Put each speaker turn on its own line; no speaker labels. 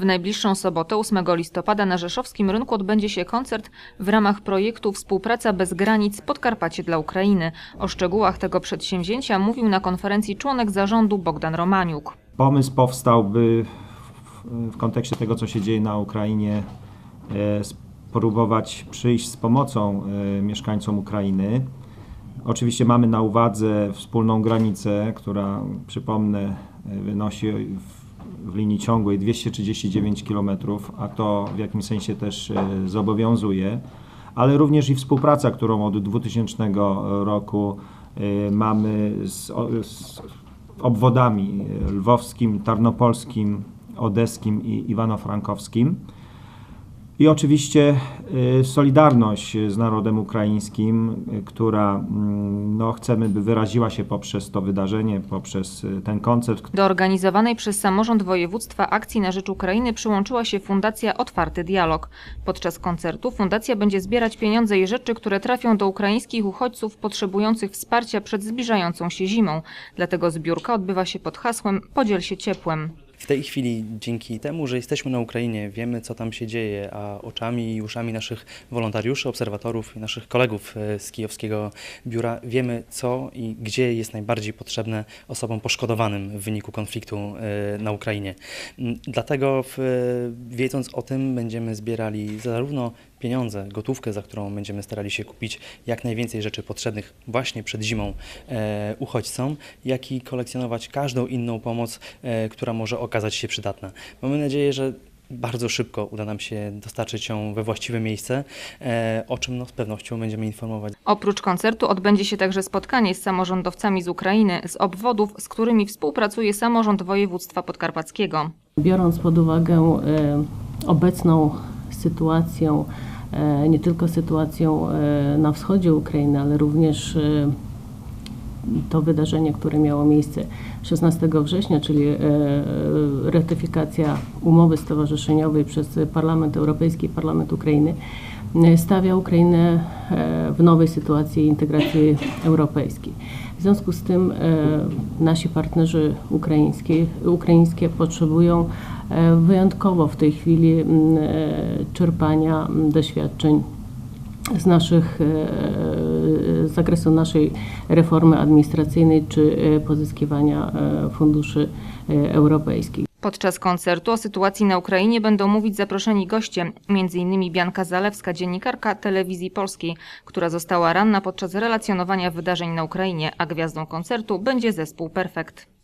W najbliższą sobotę, 8 listopada, na Rzeszowskim Rynku odbędzie się koncert w ramach projektu Współpraca bez granic Podkarpacie dla Ukrainy. O szczegółach tego przedsięwzięcia mówił na konferencji członek zarządu Bogdan Romaniuk.
Pomysł powstał, by w, kontekście tego, co się dzieje na Ukrainie, e, spróbować przyjść z pomocą e, mieszkańcom Ukrainy. Oczywiście mamy na uwadze wspólną granicę, która, przypomnę, e, wynosi w linii ciągłej 239 km, a to w jakimś sensie też e, zobowiązuje, ale również i współpraca, którą od 2000 roku e, mamy z, z obwodami lwowskim, tarnopolskim, odeskim i iwano-frankowskim. I oczywiście y, solidarność z narodem ukraińskim, y, która mm, no, chcemy, by wyraziła się poprzez to wydarzenie, poprzez y, ten koncert,
Do organizowanej przez samorząd województwa akcji na rzecz Ukrainy przyłączyła się Fundacja Otwarty Dialog. Podczas koncertu fundacja będzie zbierać pieniądze i rzeczy, które trafią do ukraińskich uchodźców potrzebujących wsparcia przed zbliżającą się zimą. Dlatego zbiórka odbywa się pod hasłem Podziel się ciepłem.
W tej chwili, dzięki temu, że jesteśmy na Ukrainie, wiemy, co tam się dzieje, a oczami i uszami naszych wolontariuszy, obserwatorów i naszych kolegów e, z kijowskiego biura wiemy, co i gdzie jest najbardziej potrzebne osobom poszkodowanym w wyniku konfliktu e, na Ukrainie. Dlatego, e, wiedząc o tym, będziemy zbierali zarówno pieniądze, gotówkę, za którą będziemy starali się kupić jak najwięcej rzeczy potrzebnych właśnie przed zimą e, uchodźcom, jak i kolekcjonować każdą inną pomoc, e, która może okazać się przydatna. Mamy nadzieję, że bardzo szybko uda nam się dostarczyć ją we właściwe miejsce, e, o czym no, z pewnością będziemy informować.
Oprócz koncertu odbędzie się także spotkanie z samorządowcami z Ukrainy, z obwodów, z którymi współpracuje samorząd województwa podkarpackiego.
Biorąc pod uwagę e, obecną sytuację, e, nie tylko sytuację e, na wschodzie Ukrainy, ale również e, to wydarzenie, które miało miejsce 16 września, czyli ratyfikacja umowy stowarzyszeniowej przez Parlament Europejski i Parlament Ukrainy, stawia Ukrainę w nowej sytuacji integracji europejskiej. W związku z tym nasi partnerzy ukraińskie, ukraińskie potrzebują wyjątkowo w tej chwili m, e, czerpania m, doświadczeń z naszych, e, z zakresu naszej reformy administracyjnej czy e, pozyskiwania e, funduszy e, europejskich.
Podczas koncertu o sytuacji na Ukrainie będą mówić zaproszeni goście, m.in. Bianka Zalewska, dziennikarka telewizji polskiej, która została ranna podczas relacjonowania wydarzeń na Ukrainie, a gwiazdą koncertu będzie zespół Perfekt.